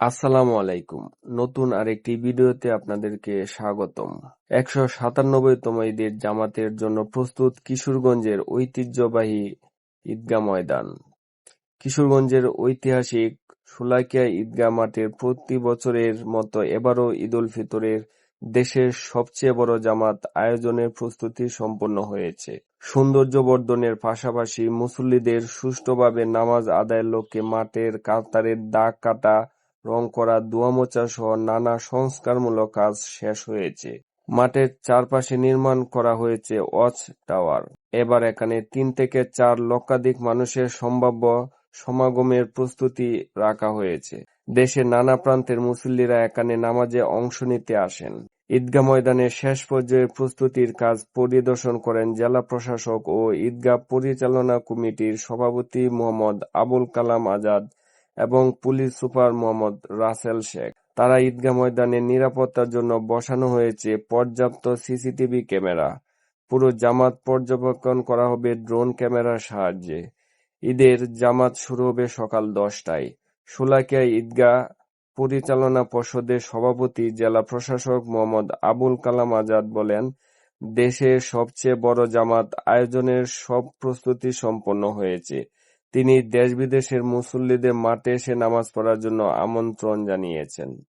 আসসালামু আলাইকুম। নতুন আরেকটি ভিডিওতে আপনাদেরকে স্বাগতম। একশো সাতানব্বইতম ঈদের জামাতের জন্য প্রস্তুত কিশোরগঞ্জের ঐতিহ্যবাহী ঈদগাহ ময়দান। কিশোরগঞ্জের ঐতিহাসিক শোলাকিয়া ঈদগাহ মাঠে প্রতি বছরের মতো এবারও ঈদুল ফিতরের দেশের সবচেয়ে বড় জামাত আয়োজনের প্রস্তুতি সম্পন্ন হয়েছে। সৌন্দর্য বর্ধনের পাশাপাশি মুসল্লিদের সুষ্ঠুভাবে নামাজ আদায়ের লক্ষ্যে মাঠের কাতারের দাগ কাটা রং করা, ধোঁয়া সহ নানা সংস্কারমূলক কাজ শেষ হয়েছে। মাঠের চারপাশে নির্মাণ করা হয়েছে ওয়াচ টাওয়ার। এবার এখানে তিন থেকে চার লক্ষাধিক মানুষের সম্ভাব্য সমাগমের প্রস্তুতি রাখা হয়েছে। দেশের নানা প্রান্তের মুসল্লিরা এখানে নামাজে অংশ নিতে আসেন। ঈদগাহ ময়দানের শেষ পর্যায়ের প্রস্তুতির কাজ পরিদর্শন করেন জেলা প্রশাসক ও ঈদগাহ পরিচালনা কমিটির সভাপতি মোহাম্মদ আবুল কালাম আজাদ এবং পুলিশ সুপার মোহাম্মদ রাসেল শেখ। তারা ঈদগাহ ময়দানে নিরাপত্তার জন্য বসানো হয়েছে পর্যাপ্ত সিসিটিভি ক্যামেরা। পুরো জামাত পর্যবেক্ষণ করা হবে ড্রোন ক্যামেরার সাহায্যে। ঈদের জামাত শুরু হবে সকাল দশটায়। শোলাকিয়া ঈদগাহ পরিচালনা পর্ষদের সভাপতি জেলা প্রশাসক মোহাম্মদ আবুল কালাম আজাদ বলেন, দেশের সবচেয়ে বড় জামাত আয়োজনের সব প্রস্তুতি সম্পন্ন হয়েছে। তিনি দেশ-বিদেশের মুসল্লিদের মাঠে এসে নামাজ পড়ার জন্য আমন্ত্রণ জানিয়েছেন।